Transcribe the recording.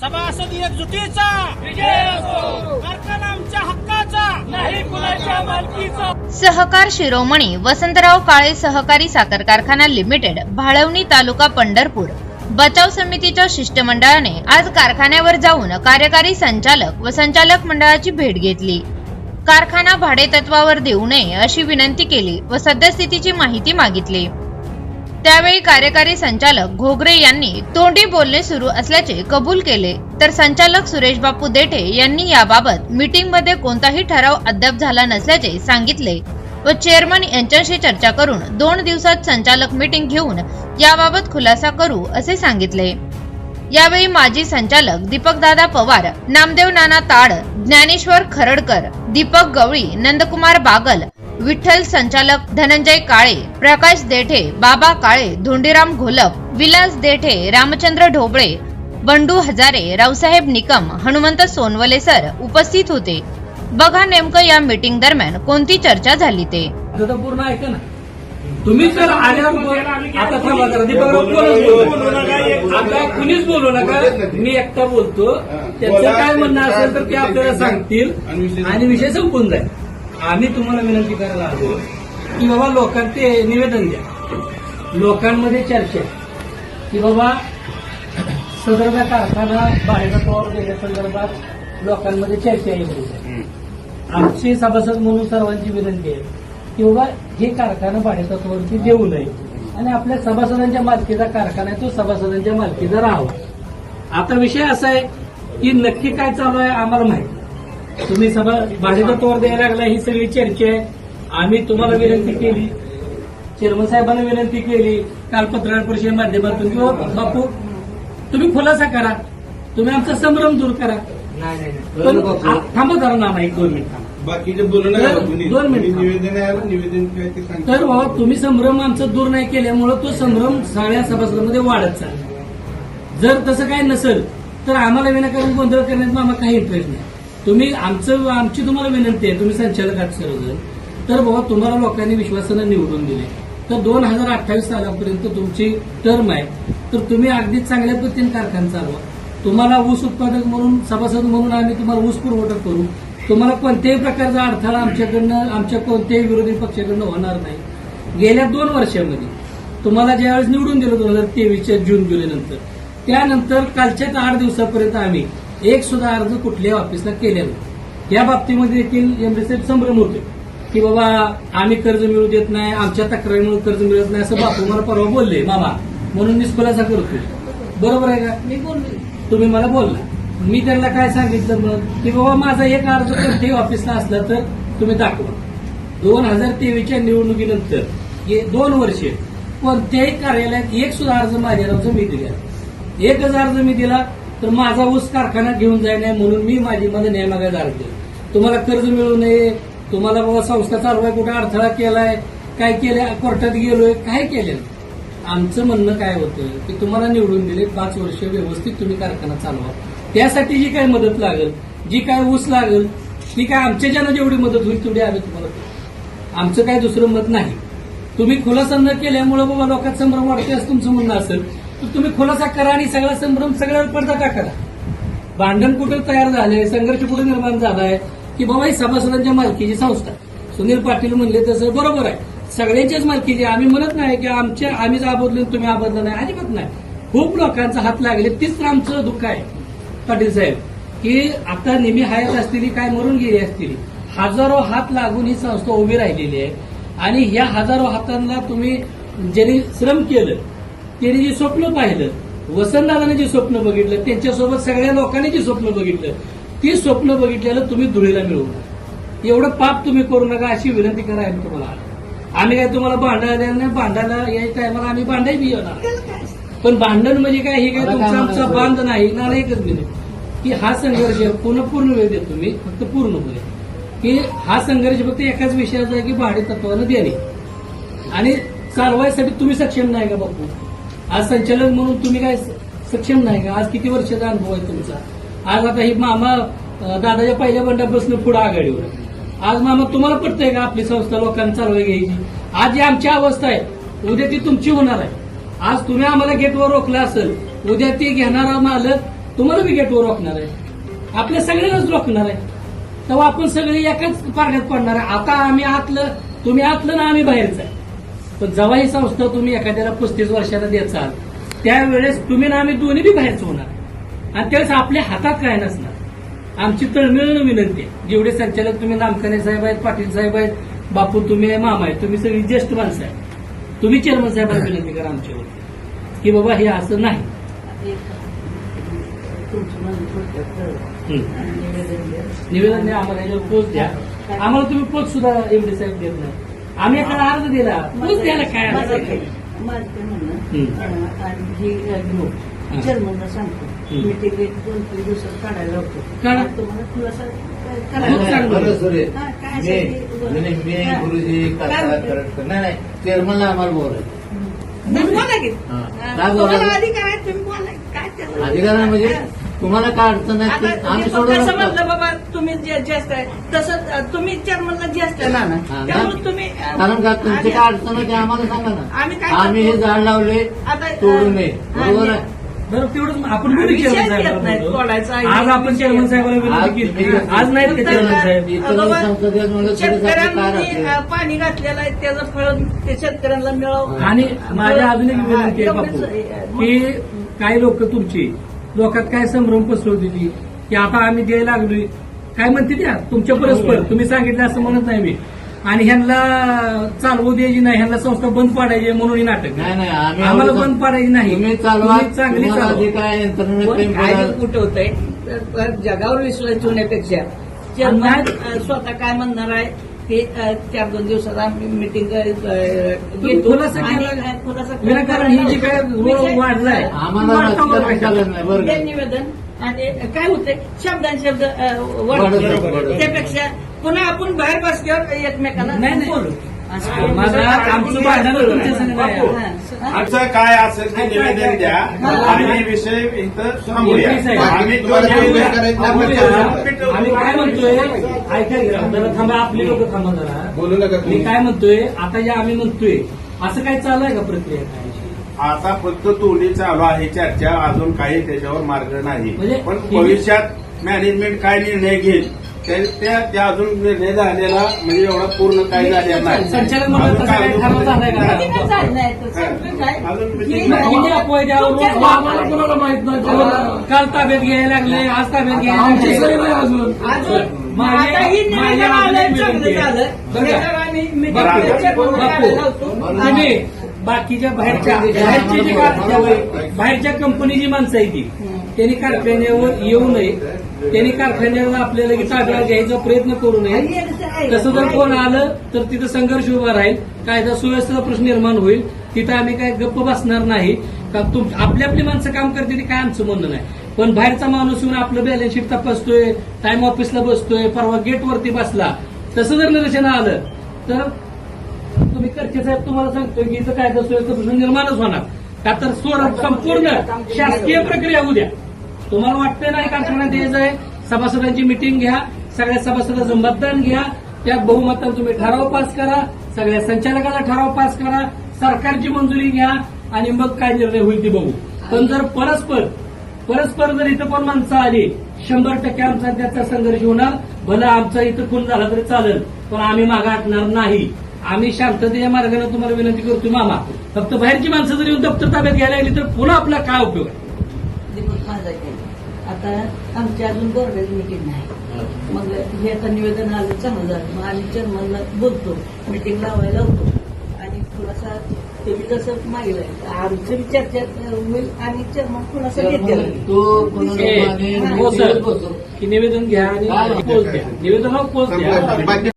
सभासद एकजुटीचा कारखाना आमच्या हक्काचा नाही कुणाच्या मालकीचा. सहकार शिरोमणी वसंतराव काळे सहकारी साखर कारखाना लिमिटेड भाळवणी तालुका पंढरपूर. बचाव समितीच्या शिष्टमंडळाने आज कारखान्यावर जाऊन कार्यकारी संचालक व संचालक मंडळाची भेट घेतली. कारखाना भाडेतत्वावर देऊ नये अशी विनंती केली व सद्यस्थितीची माहिती मागितली. त्यावेळी कार्यकारी संचालक घोगरे यांनी तोंडी बोलणे सुरू असल्याचे कबूल केले. तर संचालक सुरेश बापू देठे यांनी याबाबत मीटिंगमध्ये कोणताही ठराव अद्याप झाला नसल्याचे सांगितले व चेअरमन यांच्याशी चर्चा करून दोन दिवसात संचालक मीटिंग घेऊन याबाबत खुलासा करू असे सांगितले. यावेळी माजी संचालक दीपकदादा पवार नामदेव नाना ताड ज्ञानेश्वर खरडकर दीपक गवळी नंदकुमार बागल विठ्ठल संचालक धनंजय काळे प्रकाश देठे बाबा काळे धोंडीराम घोलप विलास देठे रामचंद्र ढोबळे बंडू हजारे रावसाहेब निकम हनुमंत सोनवले सर उपस्थित होते. बघा नेमकं या मीटिंग दरम्यान कोणती चर्चा झाली ते. पूर्ण ऐका ना? तुम्ही जर आल्यावर बोल- आता थांबा जरा. दीपकराव कोणच बोलू नका. आता कुणीच बोलू नका. मी एकटा बोलतो. त्यांचं काय म्हणणं असेल तर ते आपल्याला सांगतील. आणि विषय संपून जाईल. आम्ही तुम्हाला विनंती करायला आलो की बाबा लोकांना ते निवेदन द्या. लोकांमध्ये चर्चा की बाबा सदरचा कारखाना भाडेतत्वावर देण्यासंदर्भात लोकांमध्ये चर्चा येईल आमची सभासद म्हणून सर्वांची विनंती आहे की बाबा हे कारखाना भाडेतत्वावरती देऊ नये. आणि आपल्या सभासदांच्या मालकीचा कारखाना आहे तो सभासदांच्या मालकीचा राहावा. आता विषय असा आहे की नक्की काय चालू आहे आम्हाला माहिती तुम्ही सभा भाडेतत्वावर द्यायला लागला ही सगळी चर्चा आहे. आम्ही तुम्हाला विनंती केली. चेअरमन साहेबांना विनंती केली. काल पत्रकार परिषदेच्या माध्यमातून किंवा बापू तुम्ही खुलासा करा. तुम्ही आमचा संभ्रम दूर करा. पण आ- थांबा जरा नाना एक दोन मिनिट थांबा. बाकीचे बोलू नका दोन- मिनिटं. निवेदन आहे निवेदन काय ते सांगा तर बाबा तुम्ही संभ्रम आमचा दूर नाही केल्यामुळं तो संभ्रम सगळ्या सभासदांमध्ये वाढत चालला. जर तसं काही नसेल तर आम्हाला विनाकारण गोंधळ करण्यात आम्हाला काही इंटरेस्ट नाही. तुम्ही आमचं आमची तुम्हाला विनंती आहे तुम्ही संचालक सर्वजण. तर बाबा तुम्हाला लोकांनी विश्वासानं निवडून दिले तर दोन हजार अठ्ठावीस सालापर्यंत तुमची टर्म आहे. तर तुम्ही अगदी चांगल्या पद्धतीने कारखाना चालवा. तुम्हाला ऊस उत्पादक म्हणून सभासद म्हणून आम्ही तुम्हाला ऊस पुरवठा करू. तुम्हाला कोणत्याही प्रकारचा अडथळा आमच्याकडनं आमच्या कोणत्याही विरोधी पक्षाकडनं होणार नाही. गेल्या दोन वर्षामध्ये तुम्हाला ज्यावेळेस निवडून दिलं दोन हजार तेवीसच्या जून जुलैनंतर त्यानंतर कालच्याच आठ दिवसापर्यंत आम्ही एक सुद्धा अर्ज कुठल्याही ऑफिसला केलेला नाही. या बाबतीमध्ये देखील एमबीसी संभ्रम होते की बाबा आम्ही कर्ज मिळू देत नाही आमच्या तक्रारीमुळे कर्ज मिळत नाही असं बापू मला परवा बोलले मामा म्हणून मी खुलासा करतो बरोबर आहे का? मी बोलले. तुम्ही मला बोलला. मी त्यांना काय सांगितलं मग? की बाबा माझा एक अर्ज कोणत्याही ऑफिसला असला तर तुम्ही दाखवा. दोन हजार तेवीसच्या निवडणुकीनंतर दोन वर्षे कोणत्याही कार्यालयात एक सुद्धा अर्ज माझ्या मी दिला एकच अर्ज मी दिला तर माझा ऊस कारखान्यात घेऊन जाय नाही म्हणून मी माझी मध्ये न्यायमागायचा अर्ज तुम्हाला कर्ज मिळू नये तुम्हाला बाबा संस्था चालवाय कुठे अडथळा केलाय काय केलंय कोर्टात गेलोय काय केलं आमचं म्हणणं काय होतं की तुम्हाला निवडून दिले पाच वर्ष व्यवस्थित तुम्ही कारखाना चालवा. त्यासाठी जी काय मदत लागेल जी काय ऊस लागेल ती काय आमच्या ज्यांना जेवढी मदत होईल तेवढी आम्ही तुम्हाला आमचं काय दुसरं मत नाही. तुम्ही खुलासा न केल्यामुळे बाबा लोकांत संभ्रम वाढते असं तुमचं म्हणणं असेल. तर तुम्ही खुलासा करा आणि सगळा संभ्रम सगळ्यावर पडदा टाका भांडण कुठं तयार झालंय? संघर्ष कुठं निर्माण झालाय? की बाबा ही सभासदांच्या मालकीची संस्था. सुनील पाटील म्हणले तसं बरोबर आहे. सगळ्यांच्याच मालकीची. आम्ही म्हणत नाही की आमच्या आम्हीच आबदलो तुम्ही आबदलं नाही. अजिबात नाही. खूप लोकांचा हात लागले. तीच तर आमचं दुःख आहे. पाटील साहेब की आता नेहमी हयात असलेली काय मरून गेली असतील हजारो हात लागून ही संस्था उभी राहिलेली आहे. आणि ह्या हजारो हातांना तुम्ही ज्यांनी श्रम केलं त्यांनी जे स्वप्न पाहिलं वसंतदादाने जे स्वप्न बघितलं त्यांच्यासोबत सगळ्या लोकांनी जे स्वप्न बघितलं ती स्वप्न बघितलेलं तुम्ही धुळीला मिळवू एवढं पाप तुम्ही करू नका अशी विनंती करा आम्ही तुम्हाला. आम्ही काय तुम्हाला भांडायला नाही? भांडायला या टायमाला आम्ही भांडाय बी येणार पण भांडण म्हणजे काय? हे काय तुमचा आमचा बांध नाही ना एकच मिनिट की हा संघर्ष पूर्ण पूर्ण वेळ देतो तुम्ही फक्त पूर्ण होईल की हा संघर्ष फक्त एकाच विषयाचा आहे की भाडे तत्वानं देणे. आणि चालवायसाठी तुम्ही सक्षम नाही का बापू? आज संचालक म्हणून तुम्ही काय सक्षम नाही का? आज किती वर्षाचा अनुभव आहे तुमचा? आज आता ही मामा दादाच्या पहिल्या बंडापासून पुढे आघाडीवर आहे. आज मामा तुम्हाला पटतंय का आपली संस्था लोकांना चालवाय घ्यायची? आज जी आमची अवस्था आहे उद्या ती तुमची होणार आहे. आज तुम्ही आम्हाला गेटवर रोखलं असेल उद्या ती घेणारा मालक तुम्हाला बी गेटवर रोखणार आहे. आपल्या सगळ्यांनाच रोखणार आहे. तेव्हा आपण सगळे एकाच पारण्यात पडणार आहे. आता आम्ही आतलं तुम्ही आतलं ना आम्ही बाहेरचं आहे. पण जेव्हा ही संस्था तुम्ही एखाद्याला पस्तीस वर्षाला देचाल त्यावेळेस तुम्ही ना आम्ही दोन्ही बी बाहेरच होणार. आणि त्यावेळेस आपल्या हातात काय नसणार. आमची तळमिळून विनंती आहे. जेवढे संचालक तुम्ही नामकाने साहेब आहेत पाटील साहेब आहेत बापू तुम्ही आहे मामा आहे तुम्ही सगळी ज्येष्ठ माणसं आहे तुम्ही चेअरमन साहेबांना विनंती करा आमच्यावर की बाबा हे असं नाही. निवेदन द्या आम्हाला पोच द्या. आम्हाला तुम्ही पोच सुद्धा एमडी साहेब देत नाही. आम्ही एखादा अर्ज दिला पोच द्यायला काय अर्थ आहे? माझं काय म्हणणं आणि ही चेअरमनला सांगतो एक दोन तीन दिवसात काढायला होतो काढा. तुम्हाला खुलासा करायला सांग बरं. बरं, सुरे. हा, काय मी असेल ते- नाही, नाही, मी हा. गुरुजी काय करता म्हणते? करत नाही नाही चेअरमनला आम्हाला बोलायचं नाही, बोला की. हा. काय तुम्हाला बोलायचं? अधिकार आहे तुम्ही बोला काय त्याला? अधिकार आहे म्हणजे. तुम्हाला काय अडचण आहे ते आम्ही कसं. म्हटलं बाबा तुम्ही जे जास्त आहे तसं तुम्ही चेअरमनला जास्त आहे ना ना त्यामुळे ना. तुम्ही कारण का तुमची काय अडचण आहे ते आम्हाला सांगा ना आम्ही काय आम्ही हे करतो? झाड लावले आता, तोडू नये हा, बरोबर आहे बरं तेवढंच आपण बोलू विषय चेअरमन येत नाही, साहेबांना तोडायचा बोलू. आहे. आज आपण चेअरमन साहेबांना आज विनंती केली तुम्ही- आज नाहीत का चेअरमन साहेब इथं बाबा, संसदेत म्हणलं तरी काय शेतकऱ्यांनी राहते? अं, पाणी घातलेलं आहे त्याचं फळ ते शेतकऱ्यांना मिळावं आणि माझ्या अजून एक विनंती आहे बापू की काही लोक तुमची लोकात काय संभ्रम पसरवते ती की आता आम्ही द्यायला लागलोय. काय म्हणते त्या? तुमच्या परस्पर. तुम्ही सांगितलं असं म्हणत नाही मी. आणि ह्यांना चालवू द्यायची नाही. ह्यांना संस्था बंद पाडायची आहे म्हणून हे नाटक. नाही नाही आम्ही आम्हाला बंद पाडायची नाही. तुम्ही चालवा. तुम्ही चांगली तुम्हाला चालवा. जे काय यंत्रणेत पण काही काय बोलाल- कुठं होतंय? तर- तर जगावर विश्वास ठेवण्यापेक्षा. अं, स्वतः काय म्हणणार आहे? ते चार दोन दिवसात आम्ही मिटिंग. विनाकारण ही जी काय वाढलाय आम्हाला? निवेदन आणि काय होतंय शब्दान शब्द वाढत. त्यापेक्षा पुन्हा आपण बाहेर बसल्यावर एकमेकांना नाही, नाही. बोलू आमचं भांडण तुमच्या संग नाही आहे. हा. आमचं काय असेल ते निवेदन द्या. आणि विषय इथं थांबूया. आम्ही तो निवेदन काय म्हणतोय? ऐका जरा थांबा आपली लोक थांबा जरा. बोलू नका मी. काय म्हणतोय? आता जे आम्ही म्हणतोय असं काय चालू आहे का प्रक्रिया काय? आता फक्त तोडी चालू आहे चर्चा अजून काही त्याच्यावर मार्ग नाही. म्हणजे पण ही- भविष्यात मॅनेजमेंट काय निर्णय घेईल? त्या अजून निर्णय झालेला म्हणजे एवढा पूर्ण काय झालेला नाही संचालक मंडळ तसं झालंय का? अजून meeting नाही. किती आम्हाला कोणाला माहीत नाही काल ताब्यात घ्यायला लागले आज ताब्यात घ्यायला आमची लागले. नाही अजून. अजून माझी- आता ही माझी निवेदन अजून आलंय, एक चांगलं विनंती आहे. झालं. बरं का? त्याच्यावर आम्ही meeting बरं, त्याच्या बापू, बरोबर बापू, करायला लावतो. तुम्ही बाकीच्या बाहेरच्या बाहेरची जी का- बाहेरच्या कंपनीची माणसं आहे ती त्यांनी कारखान्यावर येऊ नये त्यांनी कारखान्यावर आपल्याला की ताब्यात घ्यायचा प्रयत्न करू नये? तसं जर कोण आलं तर तिथं संघर्ष उभा राहील. कायदा सुव्यवस्थेचा प्रश्न निर्माण होईल. तिथं आम्ही काय गप्प बसणार नाही. का तुम आपली आपली माणसं काम करते ते काय आमचं म्हणणं नाही. पण बाहेरचा माणूस येऊन आपलं बॅलन्स शीट तपासतोय टाइम ऑफिसला बसतोय परवा गेटवरती बसला. तसं जर निदर्शन आलं तर तुम्ही करचे साहेब तुम्हाला सांगतोय की इथं कायदा सुव्यवस्था प्रश्न निर्माणच होणार. का तर संपूर्ण शासकीय प्रक्रिया होऊ द्या. तुम्हाला वाटतंय नाही कारखान्यात यायचं आहे सभासदांची मिटिंग घ्या सगळ्या सभासदांचं मतदान घ्या त्यात बहुमतानं तुम्ही ठराव पास करा सगळ्या संचालकाला ठराव पास करा सरकारची मंजुरी घ्या आणि मग काय निर्णय होईल ती बघू. पण जर परस्पर परस्पर जर इथं पण माणसं आली शंभर टक्के आमचा त्याचा संघर्ष होणार भलं आमचा इथं खून झाला तरी चालेल पण आम्ही मागे हटणार नाही. आम्ही शांततेच्या मार्गाने तुम्हाला विनंती करतो मामा. फक्त बाहेरची माणसं जर येऊन दप्तर ताब्यात घ्यायला गेली तर पुन्हा आपला काय उपयोग आहे. आता आमची अजून बोर्डाची मिटिंग नाही. मग हे आता निवेदन आलं चांगलं झालं. मग आम्ही चेअरमनला बोलतो मिटिंग लावायला होतो. आणि थोडासा तुम्ही जसं मागलंय आमची चर्चा होईल आणि चेअरमन थोडासा देतील तो ए, कोणाला माने- हो. की निवेदन घ्या आणि काय? पोच द्या. निवेदनावर पोच द्या. बाकी